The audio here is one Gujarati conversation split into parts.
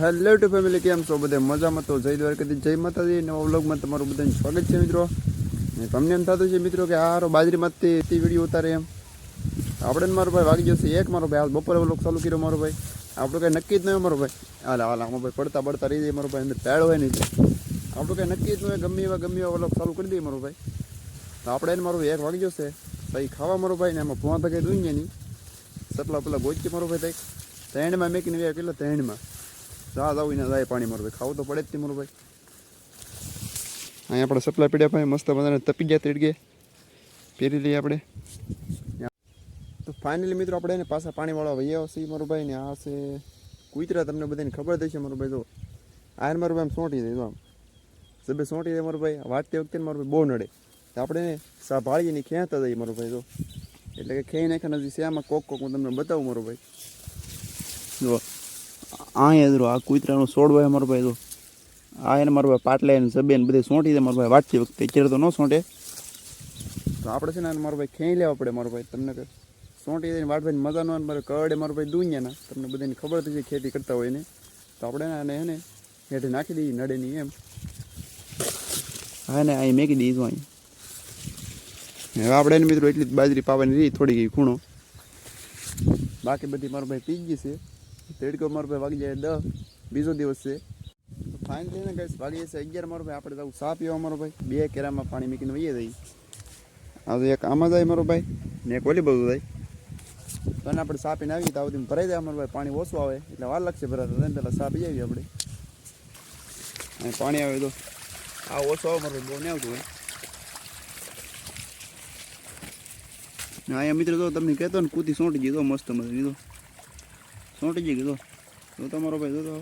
હેલો ટુ ફેમિલી, કેમ છો બધે? મજામાં તો જય દ્વારકાથી જય માતાજી. નવા વ્લોગમાં તમારું બધાને સ્વાગત છે મિત્રો. તમને એમ થતું છે મિત્રો કે આ બાજરીમાંથી તે વીડિયો ઉતારે એમ. આપણે મારો ભાઈ વાગી જશે એક, મારો ભાઈ હાલ બપોરે વ્લોગ ચાલુ કર્યો મારો ભાઈ. આપણું કંઈ નક્કી જ નહીં મારો ભાઈ. હાલ હાલ, આમાં ભાઈ પડતા પડતા રહી જાય મારો ભાઈ અંદર પેડ હોય નહીં આપણું કંઈ નક્કી જ નહીં ગમે એવા ગમે એવા વ્લોગ ચાલુ કરી દઈએ મારો ભાઈ. તો આપણે એને મારું એક વાગી જશે ભાઈ ખાવા મારો ભાઈ ને એમાં ભૂવા તકે દુનિયા નહીં. સટલા પેલા ગોચી મારો ભાઈ થાય ત્રણમાં મેકીને વ્યા પેલા ત્રણમાં જા જાવ ને જાય પાણી મારું ભાઈ. ખાવું તો પડે જ તે મારું ભાઈ. અહીંયા આપણે સપ્લાય પીડ્યા ભાઈ મસ્ત બધાને તપી ગયા તીડગે પહેરી લઈએ આપણે. તો ફાઇનલી મિત્રો આપણે એને પાછા પાણીવાળા વૈયા છે મારું ભાઈ ને આ છે કુતરા. તમને બધાને ખબર થઈ છે મારું ભાઈ જો આયર મારું ભાઈ સોંટી દે આમ. સબે સોંટી દે મારું ભાઈ. વાંચતી વખતે મારું ભાઈ બહુ નડે. તો આપણે એને સા ભાળીને ખેંચતા જઈએ મારું ભાઈ જો એટલે કે ખેઈ નાખ્યા નથી શ્યામાં કોક કોક હું તમને બતાવું મારું ભાઈ. જો અહીંયા એદરો આ કૂતરાનું છોડવા મારો ભાઈ તો. આ એને મારો ભાઈ પાટલા એને જબે ને બધે સોંટી દે, મારો ભાઈ વાંચતી વખતે. અત્યારે તો ન સોંટે. તો આપણે છે ને મારો ભાઈ ખેઈ લેવા પડે મારો ભાઈ. તમને સોંટી દઈને વાટ મજા ન મારે કરડે મારો ભાઈ દુનિયાના. તમને બધાને ખબર થઈ ખેતી કરતા હોય ને તો આપણે આને એને હેઠે નાખી દઈએ નડે નહીં એમ. હા ને, અહીં મેકી દઈશું અહીં. હવે આપણે એને મિત્રો એટલી જ બાજરી પાવાની રહી થોડી ગઈ ખૂણો. બાકી બધી મારો ભાઈ પી ગઈ છે. તેડકો મારો ભાઈ વાગી જાય દસ બીજો દિવસ છે. ફાઇનલી ને કઈ વાગી જશે અગિયાર મારો ભાઈ. આપણે જવું સા પીવા મારો ભાઈ. બે કેરામાં પાણી મૂકીને વહીએ જઈએ આજે એક આમાં જાય મારો ભાઈ ને એક ઓલી બધું જાય. તો આપણે સાપ પીને આવીએ. તો આવતી ભરાઈ જાય અમારું ભાઈ. પાણી ઓછું આવે. એટલે વાર લાગશે ભરાતા. ને પહેલાં સાપી આવી આપણે. પાણી આવે તો આ ઓછું આવે મારો બહુ નહીં આવતું હોય. અહીંયા મિત્રો તો તમને કહેતો ને કૂતી સોંટી ગઈ મસ્ત મજા લીધો સોંટી જઈ ગયો તો તમારો ભાઈ તો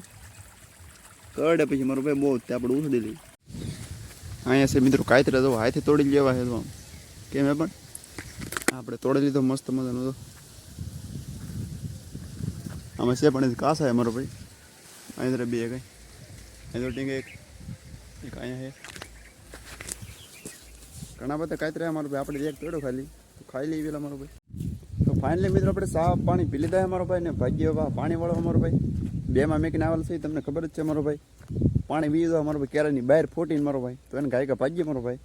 કરડે પછી મારો ભાઈ બહુ તે આપણે ઉછળી લઈ અહીંયા છે મિત્રો કાયતરા તો હાથે તોડી લેવા છે તો. આમ કેમ એ પણ? આપણે તોડી લીધો, મસ્ત મજાનો તો. આમાં છે પણ કાસા છે મારો ભાઈ. અહીંયા બે કઈ. અહીં તો ટીંગે એક એક અહીંયા છે ઘણા બધા કાયતરા મારો ભાઈ. આપણે એક તોડો ખાલી. ખાઈ લઈએ પેલા મારો ભાઈ. તો ફાઇનલી મિત્રો આપણે સાફ પાણી પી લીધા અમારો ભાઈ ને ભાગ્ય પાણી વાળો મારો ભાઈ. બેમાં મેકીને આવેલ છે તમને ખબર જ છે મારો ભાઈ. પાણી પી દીધો મારો ભાઈ ક્યારેની બહાર ફોટીને મારો ભાઈ. તો એને ગાયકા ભાગ્ય મારો ભાઈ.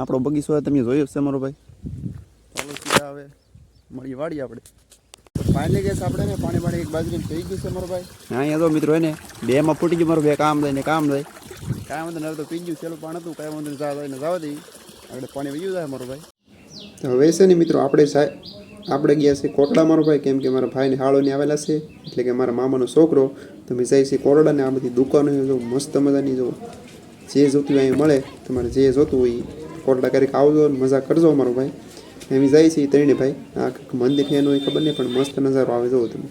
આપણો બગીચો તમે જોયો છે મારો ભાઈ. ચાલો સીધા હવે મળીએ વાળી આપણે. ફાઇનલી ગેસ આપણે ને પાણી પાણી એક બાજુ થઈ ગયું છે મારો ભાઈ. અહીંયા તો મિત્રો એને બેમાં ફૂટી ગયું, મારો ભાઈ કામ થાય ને કામ થાય કાંઈ વાંધો હવે તો પી ગયું, છેલ્લું પાણી હતું, કાંઈ વાંધો જવા ને જવા દઈ આપણે પાણી વયું જાય મારો ભાઈ. હવે છે ને મિત્રો, આપણે સાહેબ આપણે ગયા છે કોટડા મારો ભાઈ, કેમ કે મારા ભાઈને હાળોની આવેલા છે, એટલે કે મારા મામાનો છોકરો. તો અમે છે કોટડાને આ બધી દુકાનો જો મસ્ત મજાની જો જે જોતું હોય મળે. તમારે જે જોતું હોય કોટડા ક્યારેક આવજો મજા કરજો મારો ભાઈ. એમ છે એ ત્રણે ભાઈ. આ મંદિર એનું હોય ખબર નહીં, પણ મસ્ત નજારો આવે જવો તમે.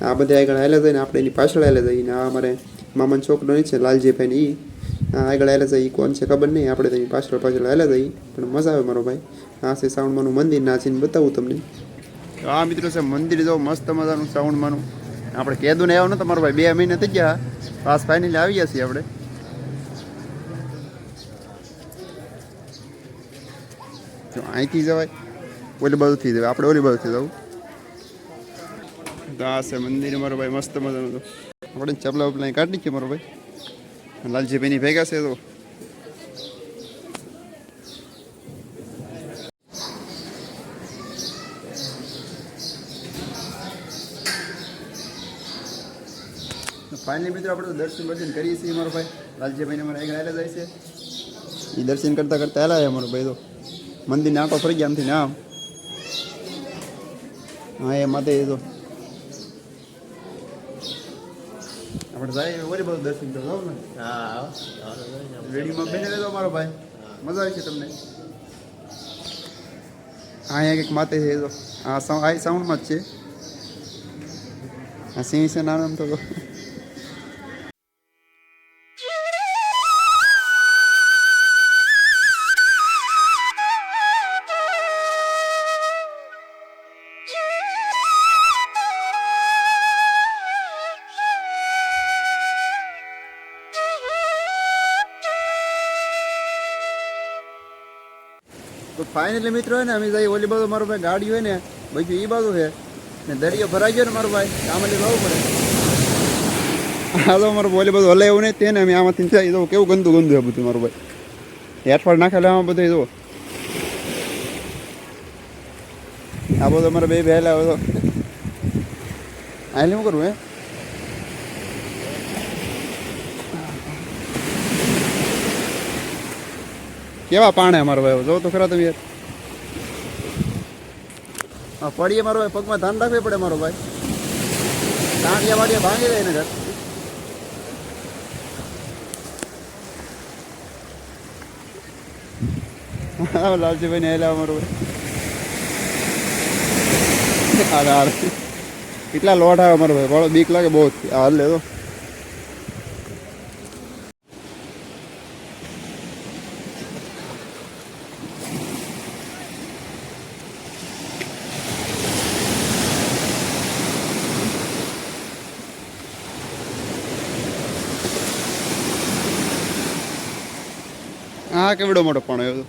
આ બધા આગળ હાલે જાય ને આપણે એની પાછળ હાલે જઈએ ને આ અમારે મામાનો છોકરો નહીં છે, લાલજીભાઈને એ આ આગળ હાલે જાય એ કોણ છે ખબર નહીં, આપણે તો એની પાછળ પાછળ હાલે જઈએ પણ મજા આવે મારો ભાઈ. આ છે સાઉન્ડમાંનું મંદિર નાચીને બતાવું તમને. આ મિત્રો છે મંદિર જો મસ્ત મજાનું શ્રાવણમાંનું આપણે કેદું ને આવ્યો ને મારો ભાઈ બે મહિને થઈ ગયા. પાસ ફાઇનલ આવી ગયા છીએ આપણે. જો અહીંથી જવાય ઓલી બાજુથી જવાય. આપણે ઓલી બાજુથી જવું. તો આ મંદિર, મારો ભાઈ મસ્ત મજાનું આપણે ચપલા ઉપલા કાઢી છે મારો ભાઈ. લાલજી ભાઈની ભેગા છે તો. ફાઇનલી મિત્રો આપણે દર્શન દર્શન કરીએ છીએ મારો ભાઈ. લાલજીભાઈને મારા આગળ હાલે જાય છે. એ દર્શન કરતાં કરતાં હેલા અમારો ભાઈ તો. મંદિરને આંટો ફરી ગયા આમથી ને આમ. હા, એ માતે એ તો. આપણે જાય વળી બધું દર્શન હોવ ને. રેડીમાં બેને લેજો મારો ભાઈ. મજા આવી છે તમને. હા, અહીંયા કંઈક માતે છે તો. હા આ સાઉન્ડમાં જ છે. આ સિંહ છે નામ તો. તો ફાઇનલી મિત્રો હોય ને, અમે જઈએ ઓલી બાજુ, મારો ભાઈ ગાડી હોય ને, બીજું એ બાજુ છે ને દરિયો ભરાઈ ગયો ને મારો ભાઈ આમાંથી જવું પડે. તો મારું બોલી બધું હલે એવું નહીં તેને અમે આમાંથી જાય જવું કેવું ગંદુ ગંદુ છે બધું મારું ભાઈ. હેઠવાડ નાખેલા આમાં બધું જુઓ આ બધો અમારા બે વહેલા હોય તો આ શું કરવું હે? કેવા પાણે અમારો ભાઈ જો તો ખરા તમે યાર. હા પડીએ મારો ભાઈ પગમાં ધ્યાન રાખવી પડે મારો ભાઈ. ટાંટિયા વાડિયા ભાંગી જાય ને ઘર. લાલજીભાઈ ને આવેલા અમારો ભાઈ. હારે હારે કેટલા લોટ આવે અમારો ભાઈ? ભાડો બીક લાગે બહુ હાલ લે હા કેવડો મોટો પણ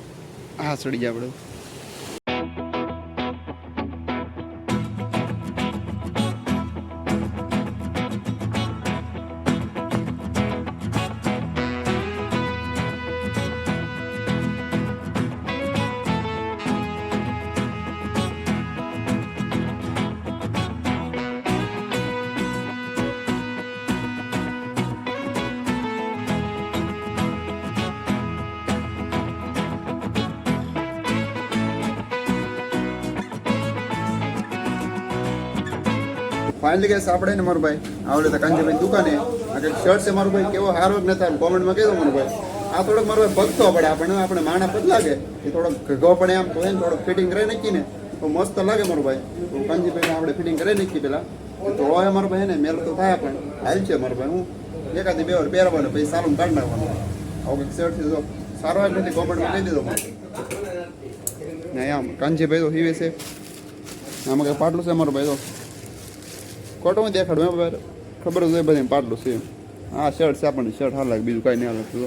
હા સડી જાય આપણે ફાઇનલી ગેસ આપણે ને મારું ભાઈ, આવડે તો કાંજીભાઈ દુકાને. આ કંઈક શર્ટ છે મારું ભાઈ, કેવો સારો જ નતા કોમેન્ટમાં કહેતો મારું ભાઈ. આ થોડોક મારો ભગતો પડે આપણે આપણે માણા લાગે. એ થોડોક ઘગો પડે આમ તો થોડોક ફિટિંગ કરી નાખી ને તો મસ્ત લાગે મારું ભાઈ. તો કાંજીભાઈને આપણે ફિટિંગ કરી નાખી પેલા તો હવે મારું ભાઈ ને, મેલ તો થાય પણ. હાલ છે મારું ભાઈ, હું એકાદી બે વાર પહેરવાનો, પછી સારું કાઢ નાખવાનું. આવું કંઈક શર્ટ તો સારો જ નથી કોમેન્ટમાં કહી દીધો ને આમ કાંજીભાઈ તો હીવે છે. આમાં કંઈ પાટલું છે મારું ભાઈ તો ખોટું હું દેખાડું એમ ખબર જ બધી પાટલું છે. હા શર્ટ છે આપણને, શર્ટ હાલ લાગે, બીજું કાંઈ નહીં હાલ લાગતું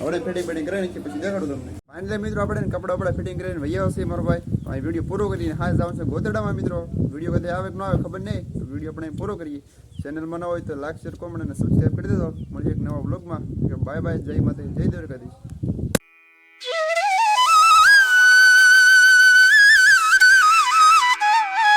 આપણે ફિટિંગ ફિટિંગ કરીને નાખીએ પછી દેખાડું તમને. ફાઇનલી મિત્રો, આપણે કપડા આપણે ફિટિંગ કરીને ભાઈ આવશે મારો ભાઈ. તો અહીં વીડિયો પૂરો કરીને હા જાવ છે ગોતડામાં મિત્રો. વીડિયો કદાચ આવે કે ન આવે ખબર નહીં, તો વીડિયો આપણે પૂરો કરીએ. ચેનલમાં ન હોય તો લાઈક શેર કોમેન્ટ અને સબસ્ક્રાઈબ કરી દેજો. મળીએ એક નવા બ્લોગમાં બાય બાય જય માતા જય દ્વારકાધીશ.